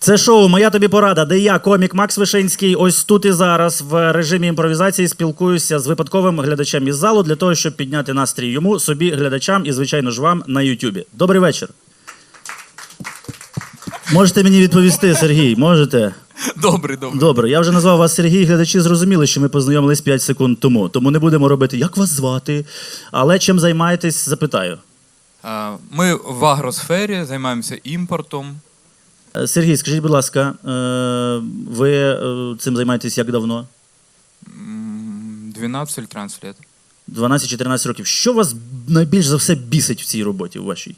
Це шоу Моя тобі порада, де я, комік Макс Вишинський, ось тут і зараз в режимі імпровізації спілкуюся з випадковим глядачем із залу для того, щоб підняти настрій йому, собі, глядачам і, звичайно ж, вам на Ютубі. Добрий вечір. Можете мені відповісти, Сергій? Можете? Добрий, добрий. Добре, я вже назвав вас Сергій. Глядачі зрозуміли, що ми познайомились 5 секунд тому. Тому не будемо робити, як вас звати. Але чим займаєтесь, запитаю. Ми в агросфері займаємося імпортом. Е, Сергій, скажіть, будь ласка, е, ви е, цим займаєтесь як давно? М, 12-13 лет. 12-14 років. Що вас найбільш за все бісить в цій роботі в вашій?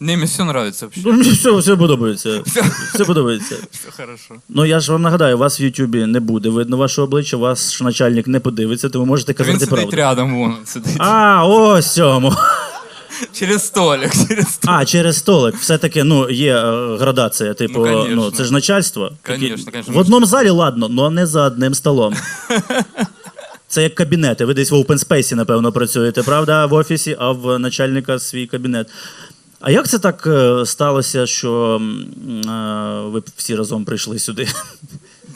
Не, мне все нравится вообще. Ну, все, все подобається. Все подобається. Все хорошо. Ну я ж вам нагадаю, вас в Ютубі не буде видно ваше обличчя, ваш начальник не подивиться, тому можете Він казати сидить правду. рядом, вон сидить. А, ось цьому. Через столик, через столик. А, через столик. Все-таки ну, є е, градація. Типу, Ну, ну, конечно. це ж начальство. Такі- Конечно, конечно. В одному залі ладно, але не за одним столом. Це як кабінети. Ви десь в open space, напевно, працюєте, правда, в офісі, а в начальника свій кабінет. А як це так е, сталося, що м, е, ви всі разом прийшли сюди?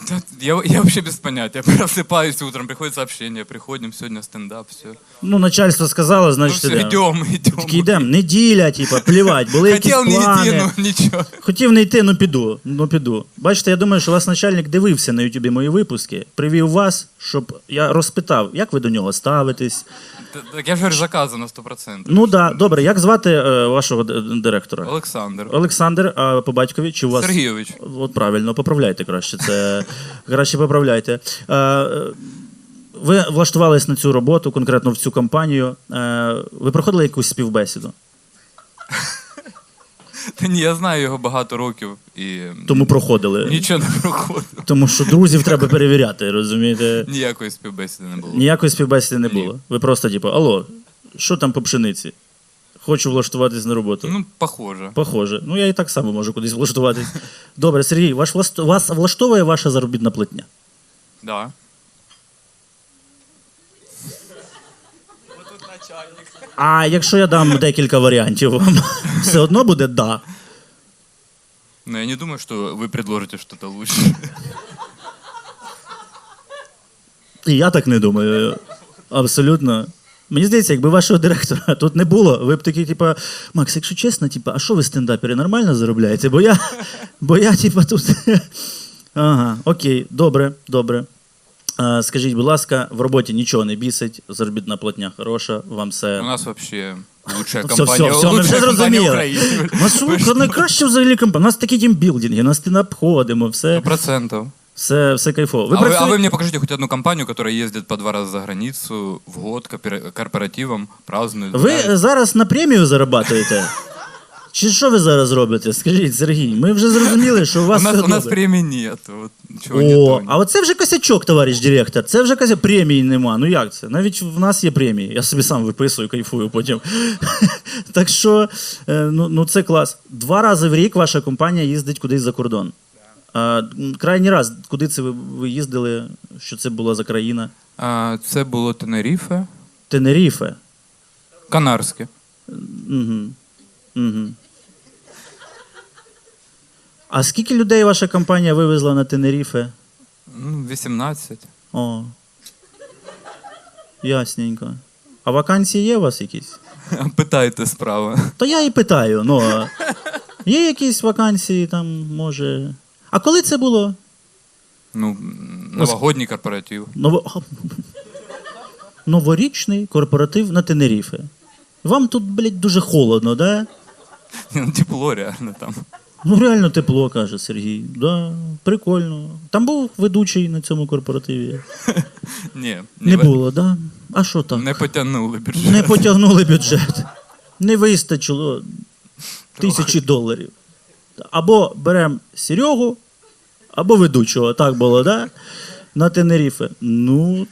Да, Я, я вообще без понятия. Я просыпаюсь утром, приходит сообщение, приходим, сегодня стендап, все. Ну, начальство сказало, Ну значить, все, идем, идем. Такі йдемо, неділя, типа, плівать, були якісь Хотел не плани. идти, но ничего. Хотів не йти, ну піду. Ну піду. Бачите, я думаю, що вас начальник дивився на Ютубі мої випуски, привів вас, щоб я розпитав, як ви до нього ставитесь. Т- Так я же говорю, заказано 100%. Ну да, добре, як звати е, вашого д- директора? Олександр. Олександр, а по батькові чи у вас. Сергійович. От правильно, поправляйте краще. Це краще поправляйте. Е, ви влаштувались на цю роботу, конкретно в цю компанію. Е, ви проходили якусь співбесіду? Та ні, я знаю його багато років і Тому проходили. нічого не проходив. Тому що друзів треба перевіряти, розумієте? Ніякої співбесіди не було. Ніякої співбесіди не Ні. було. Ви просто, типу, алло, що там по пшениці? Хочу влаштуватись на роботу. Ну, похоже. Похоже. Ну, я і так само можу кудись влаштуватись. Добре, Сергій, ваш власт... вас влаштовує ваша заробітна платня? Да. А якщо я дам декілька варіантів, вам все одно буде да. Но я не думаю, что вы предложите что-то лучше. І я так не думаю. Абсолютно. Мені здається, якби вашого директора тут не було, ви б такі, типа, Макс, якщо чесно, типа, а що ви стендапери нормально заробляєте? Бо я, бо я типа, тут. Ага, окей, добре, добре. А, скажіть, будь ласка, в роботі нічого не бісить, заробітна платня хороша, вам все. У нас вообще лучшая Все, компания. все, все, ми лучшая компания зрозуміли. України. У нас що, найкраще взагалі компанія. У нас такі тімбілдинги, у нас стендап ходимо, все, Процентов. Все, все кайфово. Ви а, вы, а вы мне покажите хоть одну компанию, которая ездит по два раза за границу в год корпоративом, празднует. Ви зараз на премію зарабатуєте? Чи що ви зараз робите? Скажіть, Сергій, ми вже зрозуміли, що у у вас нас, все у нас добре. премии нет. Вот, чего О, а оце вже косячок, товариш директор. Це вже косячок. Премії нема. Ну як це? Навіть в нас є премії. Я собі сам виписую, кайфую потім. так що, е, ну, ну це клас. Два рази в рік ваша компанія їздить кудись за кордон. А, крайній раз, куди це ви, ви їздили? Що це була за країна? А, це було Тенеріфе, Тенеріфе. Канарське. Угу. Угу. А скільки людей ваша компанія вивезла на Тенеріфе? Ну, 18. О. Ясненько. А вакансії є у вас якісь? Питайте справа. То я і питаю. Ну, а є якісь вакансії там, може. А коли це було? Ну, новогодній корпоратив. Ново... Новорічний корпоратив на Тенеріфе. Вам тут, блядь, дуже холодно, да? Ну, тепло реально там. Ну, реально тепло, каже Сергій. Да, прикольно. Там був ведучий на цьому корпоративі. Ні, Не було, да? А що так? Не потягнули бюджет. Не потягнули бюджет. Не вистачило тисячі доларів. Або беремо Серегу, або ведучого. Так було, да? На Тенеріфе. Ну,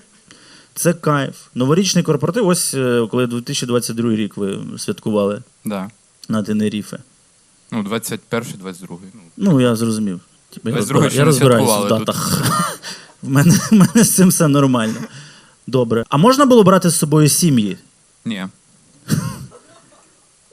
це кайф. Новорічний корпоратив, ось е, коли 2022 рік ви святкували Да. на Тенеріфе. Ну, 21 22 Ну, Ну, я зрозумів. Типу, Я, Без розбира- другого ще я розбираюся в датах. В мене, в мене з цим все нормально. Добре. А можна було брати з собою сім'ї? ні.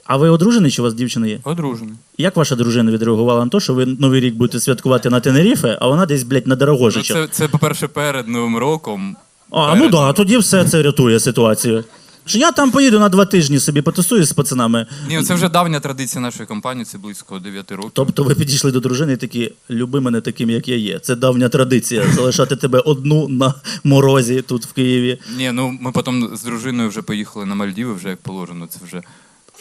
А ви одружений чи у вас дівчина є? Одружений. Як ваша дружина відреагувала на те, що ви Новий рік будете святкувати на Тенеріфе, а вона десь, блядь, на Ну, Дорогожичах? це, це, по-перше, перед Новим роком. А, перед- ну да, тоді все це рятує ситуацію. Що я там поїду на два тижні собі потусуюсь з пацанами. Ні, ну, це вже давня традиція нашої компанії, це близько 9 років. Тобто ви підійшли до дружини і такі, люби мене таким, як я є. Це давня традиція залишати тебе одну на морозі тут в Києві. Ні, ну ми потім з дружиною вже поїхали на Мальдіви, вже як положено. Це вже.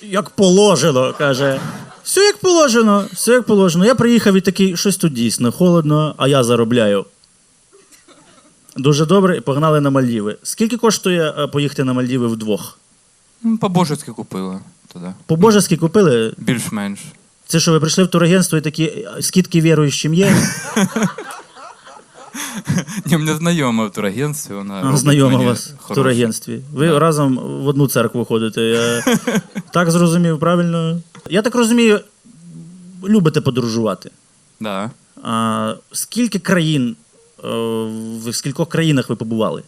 Як положено, каже. Все як положено, все як положено. Я приїхав і такий, щось тут дійсно холодно, а я заробляю. Дуже добре, і погнали на Мальдіви. Скільки коштує е, поїхати на Мальдіви вдвох? Ну, по-божески купили тоді. По-божески купили? Більш-менш. Це що, ви прийшли в турагентство і такі «Е, скидки віруючим є? Ні, мене знайома в турагентстві, вона. Знайома вас в турагентстві. Ви Да. разом в одну церкву ходите. Я так зрозумів, правильно? Я так розумію, любите подорожувати. Да. А, скільки країн, е, в скількох країнах ви побували?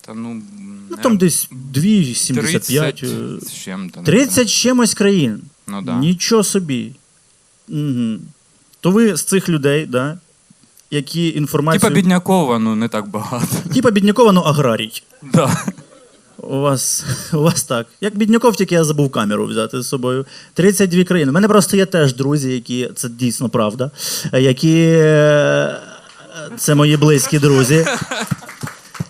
Та ну. Ну там десь 2,75. 30 е, з чим-то. 30 з чимось країн. Ну да. Нічого собі. Угу. То ви з цих людей, да, які інформацію. Типа біднякова, ну не так багато. Типа біднякова, ну аграрій. Да. У вас, у вас так. Як бідняков, тільки я забув камеру взяти з собою. 32 країни. У мене просто є теж друзі, які це дійсно правда. Які е, це мої близькі друзі,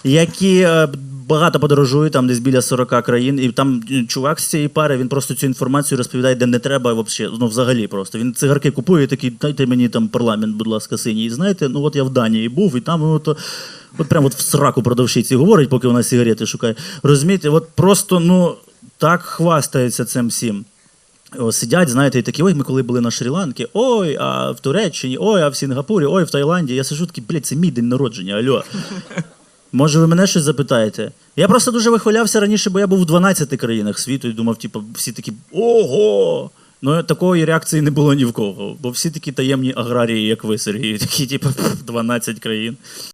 які е, багато подорожують, там десь біля 40 країн. І там е, чувак з цієї пари, він просто цю інформацію розповідає, де не треба вообще, ну взагалі просто. Він цигарки купує і такий, дайте мені там парламент, будь ласка, синій. І знаєте, ну от я в Данії був, і там ну, то. От прямо от в сраку продавщиці говорить, поки вона сигарети шукає. Розумієте, от просто ну так хвастаються цим всім. О, сидять, знаєте, і такі, ой, ми коли були на Шрі-Ланці, ой, а в Туреччині, ой, а в Сінгапурі, ой, в Таїланді. Я сижу такий, блядь, це мій день народження, альо. Може, ви мене щось запитаєте? Я просто дуже вихвалявся раніше, бо я був в 12 країнах світу і думав, типу, всі такі ого. Ну, такої реакції не було ні в кого, бо всі такі таємні аграрії, як ви, Сергій, такі, типу, 12 країн.